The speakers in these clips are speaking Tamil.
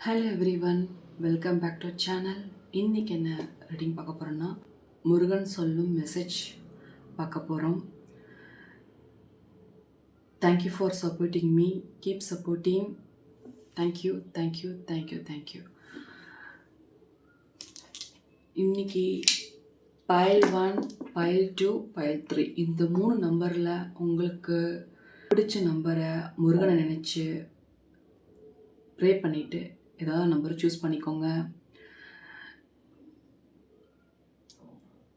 Hello everyone welcome back to channel இன்றைக்கி என்ன ரீடிங் பார்க்க போகிறோன்னா முருகன் சொல்லும் மெசேஜ் பார்க்க போகிறோம் thank you for supporting me keep supporting thank you thank you thank you thank you இன்னைக்கு pile one pile two pile three இந்த மூணு நம்பரில் உங்களுக்கு பிடிச்ச நம்பரை முருகனை நினச்சி ப்ரே பண்ணிவிட்டு ஏதாவது நம்பர் சூஸ் பண்ணிக்கோங்க.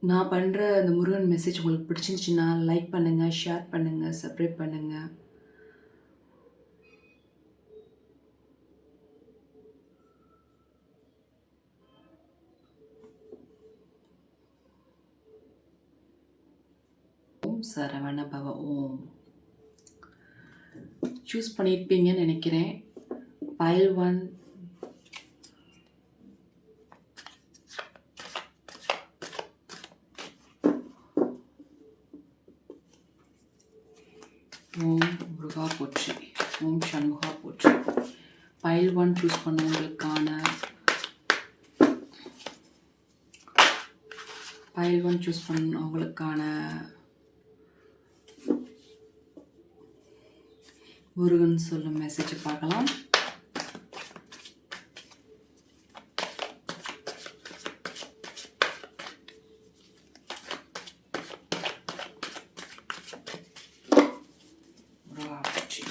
நான் பண்ணுற இந்த முருகன் மெசேஜ் உங்களுக்கு பிடிச்சிருந்துச்சுன்னா லைக் பண்ணுங்கள் ஷேர் பண்ணுங்கள் சப்ரேட் பண்ணுங்கள் ஓம் சரவண பவ ஓம். சூஸ் பண்ணியிருப்பீங்கன்னு நினைக்கிறேன். பயல் ஒன் ஓம் முருகா போற்றி. ஓம் சண்முகா போற்றி. பயல் ஒன் சூஸ் பண்ணவங்களுக்கான பயல் ஒன் சூஸ் பண்ணவங்களுக்கான முருகன் சொல்லும் மெசேஜை பார்க்கலாம் முருகா போற்றி.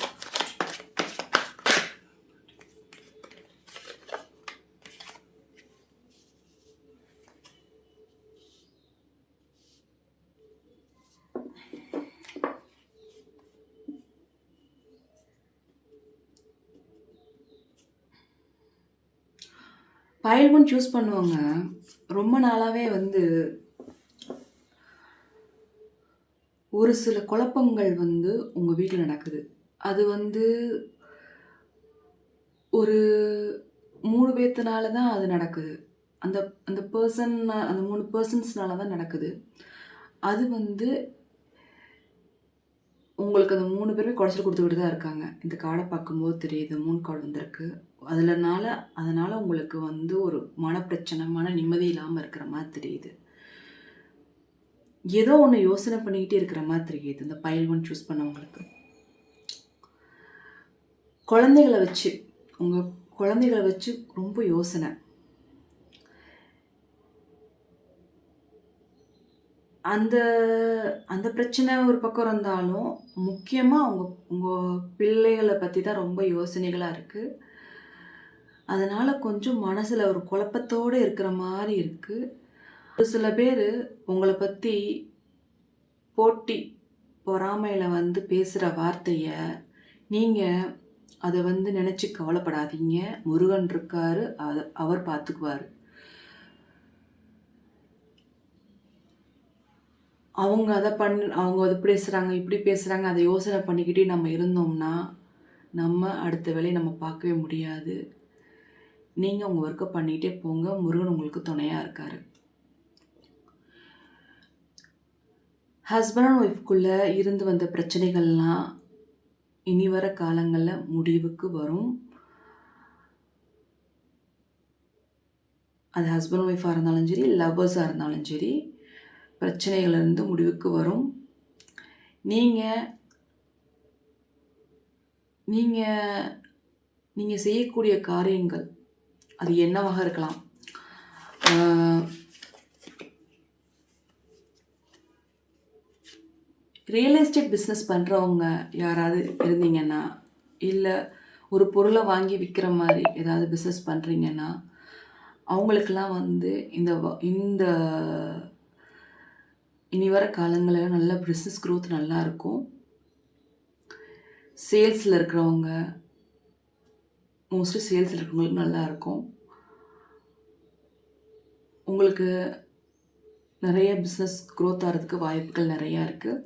பயல் ஒன் சூஸ் பண்ணுவாங்க. ரொம்ப நாளாகவே வந்து ஒரு சில குழப்பங்கள் வந்து உங்கள் வீட்டில் நடக்குது. அது வந்து ஒரு மூணு பேர்த்தனால தான் அது நடக்குது. அந்த அந்த பர்சன் அந்த மூணு பர்சன்ஸ்னால தான் நடக்குது. அது வந்து உங்களுக்கு அந்த மூணு பேருமே குடைச்சல் கொடுத்துக்கிட்டு தான் இருக்காங்க. இந்த கார்டை பார்க்கும்போது தெரியுது மூணு கார்டு வந்திருக்கு. அதில்னால அதனால் உங்களுக்கு வந்து ஒரு மனப்பிரச்சனை மன நிம்மதி இல்லாமல் இருக்கிற மாதிரி தெரியுது. ஏதோ ஒன்று யோசனை பண்ணிக்கிட்டே இருக்கிற மாதிரி தெரியுது இந்த பயல் ஒன் சூஸ் பண்ணவங்களுக்கு. குழந்தைகளை வச்சு உங்கள் குழந்தைகளை வச்சு ரொம்ப யோசனை. அந்த அந்த பிரச்சனை ஒரு பக்கம் இருந்தாலும் முக்கியமாக அவங்க உங்கள் பிள்ளைகளை பற்றி தான் ரொம்ப யோசனைகளாக இருக்குது அதனால் கொஞ்சம் மனசில் ஒரு குழப்பத்தோடு இருக்கிற மாதிரி இருக்குது ஒரு சில பேர் உங்களை பற்றி போட்டி பொறாமையில் வந்து பேசுகிற வார்த்தையை நீங்கள் அதை வந்து நினச்சி கவலைப்படாதீங்க. முருகன் இருக்காரு அதை அவர் பார்த்துக்குவார் அவங்க அதை பண் அவங்க அது பேசுகிறாங்க இப்படி பேசுகிறாங்க அதை யோசனை பண்ணிக்கிட்டே நம்ம இருந்தோம்னா நம்ம அடுத்த வேலையை நம்ம பார்க்கவே முடியாது. நீங்கள் உங்கள் ஒர்க்கை பண்ணிகிட்டே போங்க. முருகன் உங்களுக்கு துணையாக இருக்கார். ஹஸ்பண்ட் அண்ட் ஒய்ஃப்குள்ளே இருந்து வந்த பிரச்சனைகள்லாம் இனி வர காலங்களில் முடிவுக்கு வரும். அது ஹஸ்பண்ட் ஒய்ஃபாக இருந்தாலும் சரி லவ்வர்ஸாக இருந்தாலும் சரி பிரச்சனைகள் இருந்து முடிவுக்கு வரும். நீங்கள் நீங்கள் நீங்கள் செய்யக்கூடிய காரியங்கள் அது என்னவாக இருக்கலாம்? ரியல் எஸ்டேட் பிஸ்னஸ் பண்ணுறவங்க யாராவது இருந்தீங்கன்னா இல்லை ஒரு பொருளை வாங்கி விற்கிற மாதிரி ஏதாவது பிஸ்னஸ் பண்ணுறீங்கன்னா அவங்களுக்கெல்லாம் வந்து இந்த வ- இந்த இனி வர காலங்களில் நல்ல பிஸ்னஸ் க்ரோத் நல்லாயிருக்கும் சேல்ஸில் இருக்கிறவங்க மோஸ்ட்லி சேல்ஸில் இருக்கிறவங்களுக்கு நல்லா இருக்கும். உங்களுக்கு நிறைய பிஸ்னஸ் க்ரோத் ஆகிறதுக்கு வாய்ப்புகள் நிறையா இருக்குது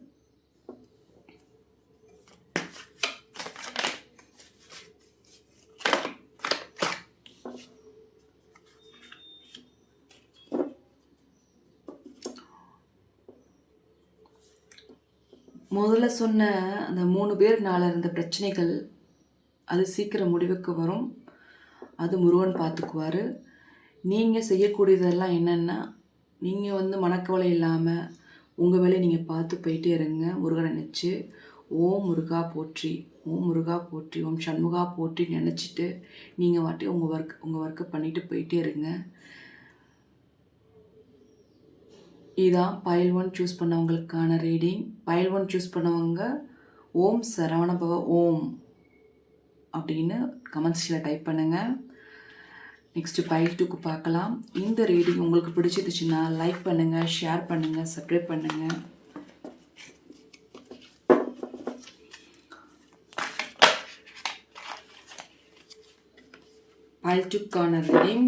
முதல்ல சொன்ன அந்த மூணு பேர்னால இருந்த பிரச்சனைகள் அது சீக்கிரம் முடிவுக்கு வரும். அது முருகன் பார்த்துக்குவார் நீங்கள் செய்யக்கூடியதெல்லாம் என்னென்னா நீங்கள் வந்து மனக்கவலை இல்லாமல் உங்கள் வேலையை நீங்கள் பார்த்து போயிட்டே இருங்க. முருகனை நினச்சி ஓம் முருகா போற்றி ஓம் முருகா போற்றி ஓம் சண்முகா போற்றி நினச்சிட்டு நீங்கள் வாட்டி உங்கள் ஒர்க் உங்கள் ஒர்க்கை பண்ணிட்டு போயிட்டே இருங்க. இதான் பயல் ஒன் சூஸ் பண்ணவங்களுக்கான ரீடிங் பயல் ஒன் சூஸ் பண்ணவங்க ஓம் சரவணபவ ஓம். அப்படின்னு கமெண்ட்ஸில் டைப் பண்ணுங்கள் நெக்ஸ்ட்டு பைல் டூக்கு பார்க்கலாம். இந்த ரீடிங் உங்களுக்கு பிடிச்சிருச்சுன்னா லைக் பண்ணுங்கள் ஷேர் பண்ணுங்கள் சப்ஸ்கிரைப் பண்ணுங்கள் பைல் டூக்கான ரீடிங்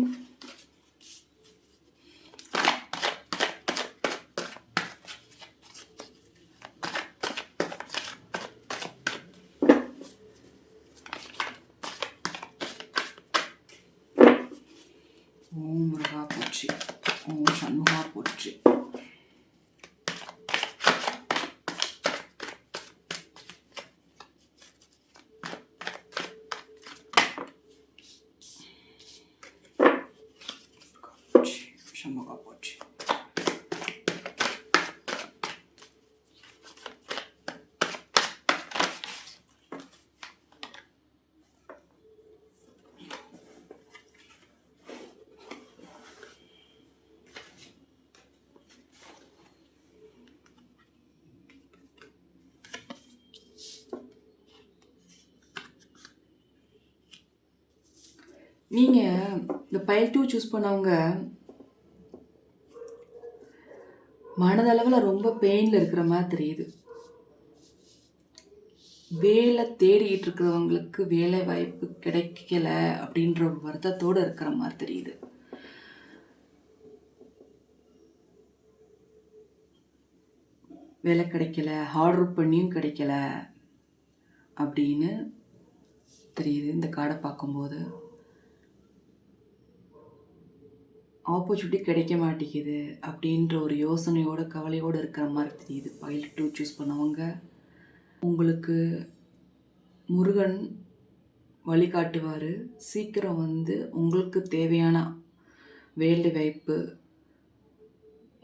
ஓம் முருகா போற்றி ஓம் சண்முகா போற்றி போற்றி, சண்முகா போற்றி நீங்கள் இந்த பைல் டூ சூஸ் பண்ணவங்க மனதளவில் ரொம்ப பெயினில் இருக்கிற மாதிரி தெரியுது. வேலை தேடிக்கிட்டு இருக்கிறவங்களுக்கு வேலை வாய்ப்பு கிடைக்கல அப்படின்ற ஒரு வருத்தத்தோடு இருக்கிற மாதிரி தெரியுது. வேலை கிடைக்கல ஆர்டர் பண்ணியும் கிடைக்கல அப்படின்னு தெரியுது. இந்த கார்டை பார்க்கும்போது ஆப்பர்ச்சுனிட்டி கிடைக்க மாட்டேங்குது அப்படின்ற ஒரு யோசனையோட கவலையோடு இருக்கிற மாதிரி தெரியுது. பைலட் டூ சூஸ் பண்ணவங்க. உங்களுக்கு முருகன் வழிகாட்டுவார். சீக்கிரம் வந்து உங்களுக்கு தேவையான வேலை வாய்ப்பு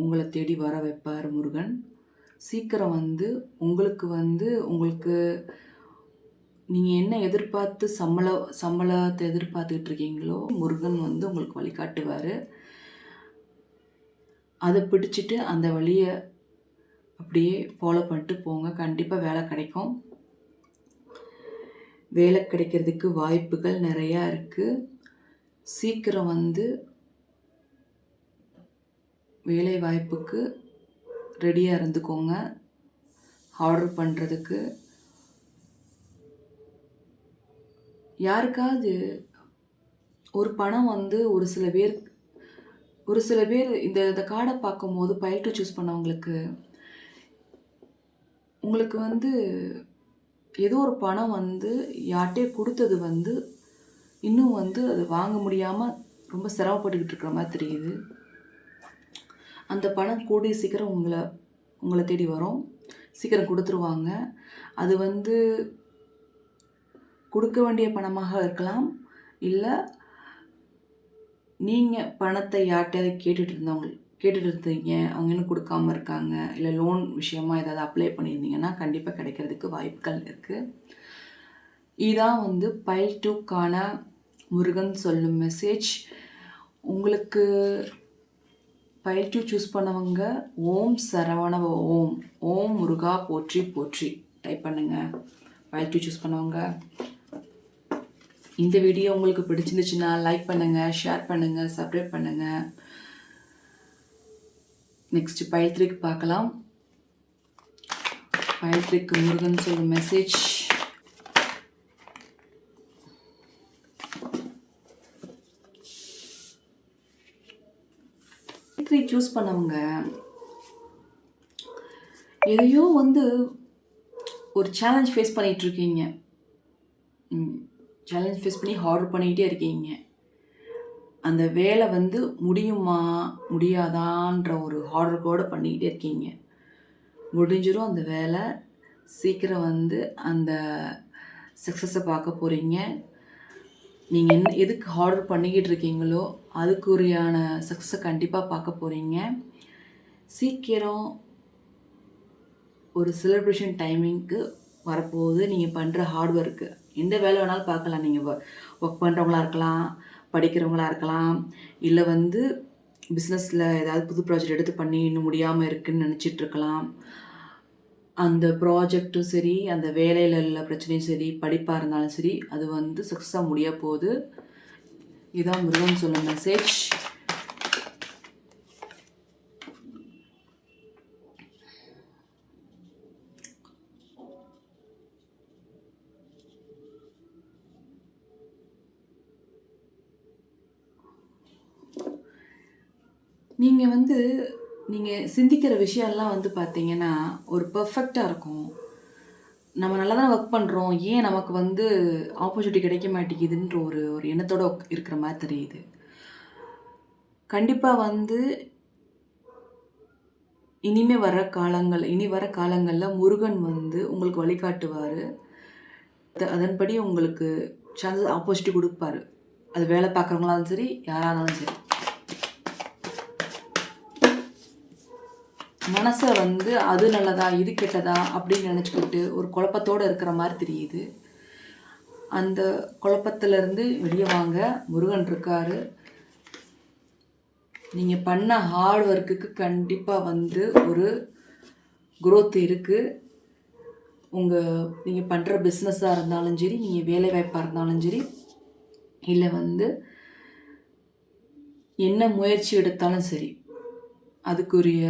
உங்களை தேடி வர வைப்பார் முருகன். சீக்கிரம் வந்து உங்களுக்கு வந்து உங்களுக்கு நீங்கள் என்ன எதிர்பார்த்து சம்பள சம்பளத்தை எதிர்பார்த்துக்கிட்டு இருக்கீங்களோ முருகன் வந்து உங்களுக்கு வழிகாட்டுவார். அதை பிடிச்சிட்டு அந்த வழியை அப்படியே ஃபாலோ பண்ணிட்டு போங்க. கண்டிப்பாக வேலை கிடைக்கும். வேலை கிடைக்கிறதுக்கு வாய்ப்புகள் நிறையா இருக்குது சீக்கிரம் வந்து வேலை வாய்ப்புக்கு ரெடியாக இருந்துக்கோங்க. ஆர்டர் பண்ணுறதுக்கு யாருக்காவது ஒரு பணம் வந்து ஒரு சில பேர் ஒரு சில பேர் இந்த இந்த கார்டை பார்க்கும்போது பயில்ட்டு சூஸ் பண்ணவங்களுக்கு உங்களுக்கு வந்து ஏதோ ஒரு பணம் வந்து யார்கிட்டே கொடுத்தது வந்து இன்னும் வந்து அது வாங்க முடியாமல் ரொம்ப சிரமப்பட்டுக்கிட்டு இருக்கிற மாதிரி தெரியுது. அந்த பணம் கூடிய சீக்கிரம் உங்களை உங்களை தேடி வரும். சீக்கிரம் கொடுத்துருவாங்க. அது வந்து கொடுக்க வேண்டிய பணமாக இருக்கலாம். இல்லை நீங்கள் பணத்தை யார்கிட்டயாவது கேட்டுட்டு இருந்தவங்க கேட்டுட்டு இருந்தீங்க அவங்க இன்னும் கொடுக்காம இருக்காங்க இல்லை லோன் விஷயமா ஏதாவது அப்ளை பண்ணியிருந்தீங்கன்னா கண்டிப்பாக கிடைக்கிறதுக்கு வாய்ப்புகள் இருக்குது இதான் வந்து பைல் டூக்கான முருகன் சொல்லும் மெசேஜ் உங்களுக்கு பைல் டூ சூஸ் பண்ணவங்க ஓம் சரவணவ ஓம் ஓம் முருகா போற்றி போற்றி. டைப் பண்ணுங்கள் பைல் டூ சூஸ் பண்ணவங்க. இந்த வீடியோ உங்களுக்கு பிடிச்சிருந்துச்சுன்னா லைக் பண்ணுங்கள் ஷேர் பண்ணுங்கள் சப்ஸ்கிரைப் பண்ணுங்கள் நெக்ஸ்ட் பயில்த்ரிக்கு பார்க்கலாம். பயில்த்ரிக்கு முருகன் சொல்கிற மெசேஜ் த்ரீ சூஸ் பண்ணவங்க எதையோ வந்து ஒரு சேலஞ்ச் ஃபேஸ் பண்ணிகிட்ருக்கீங்க சேலஞ்ச் ஃபேஸ் பண்ணி ஆர்டர் பண்ணிக்கிட்டே இருக்கீங்க. அந்த வேலை வந்து முடியுமா முடியாதான்ற ஒரு ஆர்டர் கூட பண்ணிக்கிட்டே இருக்கீங்க. முடிஞ்சிடும் அந்த வேலை. சீக்கிரம் வந்து அந்த சக்ஸஸை பார்க்க போகிறீங்க நீங்கள் என்ன எதுக்கு ஆர்டர் பண்ணிக்கிட்டு இருக்கீங்களோ அதுக்குரியான சக்ஸஸை கண்டிப்பாக பார்க்க போகிறீங்க சீக்கிரம் ஒரு செலிப்ரேஷன் டைமிங்க்கு வரப்போகுது. நீங்கள் பண்ணுற ஹார்ட் ஒர்க்கு எந்த வேலை வேணாலும் பார்க்கலாம். நீங்கள் ஒர்க் பண்ணுறவங்களா இருக்கலாம் படிக்கிறவங்களா இருக்கலாம் இல்லை வந்து பிஸ்னஸில் ஏதாவது புது ப்ராஜெக்ட் எடுத்து பண்ணி இன்னும் முடியாமல் இருக்குன்னு நினச்சிட்டு இருக்கலாம். அந்த ப்ராஜெக்ட்டும் சரி அந்த வேலையில் உள்ள பிரச்சனையும் சரி படிப்பாக இருந்தாலும் சரி அது வந்து சக்ஸஸாக முடிய போகுது. இதான் முருகன் சொல்ல மெசேஜ் நீங்கள் வந்து நீங்கள் சிந்திக்கிற விஷயம்லாம் வந்து பார்த்தீங்கன்னா ஒரு பர்ஃபெக்டாக இருக்கும். நம்ம நல்லா தான் ஒர்க் பண்ணுறோம் ஏன் நமக்கு வந்து ஆப்பர்ச்சுனிட்டி கிடைக்க மாட்டேங்குதுன்ற ஒரு ஒரு எண்ணத்தோட இருக்கிற மாதிரி தெரியுது. கண்டிப்பாக வந்து இனிமே வர காலங்கள் இனி வர காலங்களில் முருகன் வந்து உங்களுக்கு வழிகாட்டுவார். அதன்படி உங்களுக்கு சான்சஸ் ஆப்பர்ச்சுனிட்டி கொடுப்பாரு. அது வேலை பார்க்குறவங்களாலும் சரி யாராக இருந்தாலும் சரி. மனசை வந்து அது நல்லதா இது கெட்டதா அப்படின்னு நினச்சிக்கிட்டு ஒரு குழப்பத்தோடு இருக்கிற மாதிரி தெரியுது. அந்த குழப்பத்திலேருந்து வெளியே வாங்க முருகன் இருக்காரு. நீங்கள் பண்ண ஹார்ட் ஒர்க்குக்கு கண்டிப்பாக வந்து ஒரு குரோத் இருக்குது உங்கள் நீங்கள் பண்ணுற பிஸ்னஸாக இருந்தாலும் சரி நீங்கள் வேலை வாய்ப்பாக இருந்தாலும் சரி இல்லை வந்து என்ன முயற்சி எடுத்தாலும் சரி அதுக்குரிய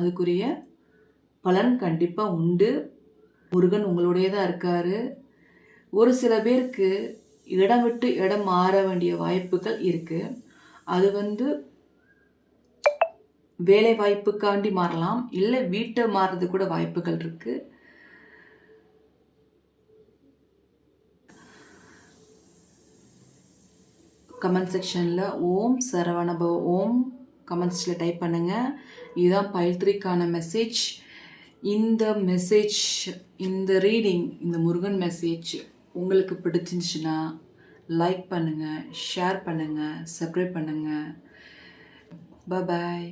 அதுக்குரிய பலன் கண்டிப்பாக உண்டு. முருகன் உங்களுடைய தான் ஒரு சில பேருக்கு இடம் விட்டு இடம் மாற வேண்டிய வாய்ப்புகள் இருக்குது அது வந்து வேலை வாய்ப்புக்காண்டி மாறலாம். இல்லை வீட்டை மாறுறது கூட வாய்ப்புகள் இருக்குது கமெண்ட் செக்ஷனில் ஓம் சரவணபவ ஓம் கமெண்ட்ஸில் டைப் பண்ணுங்கள் இதுதான் பைல்த்ரிக்கான மெசேஜ் இந்த மெசேஜ் இந்த ரீடிங் இந்த முருகன் மெசேஜ் உங்களுக்கு பிடிச்சிருந்துச்சுன்னா லைக் பண்ணுங்கள் ஷேர் பண்ணுங்கள் சப்ஸ்கிரைப் பண்ணுங்கள் பாய்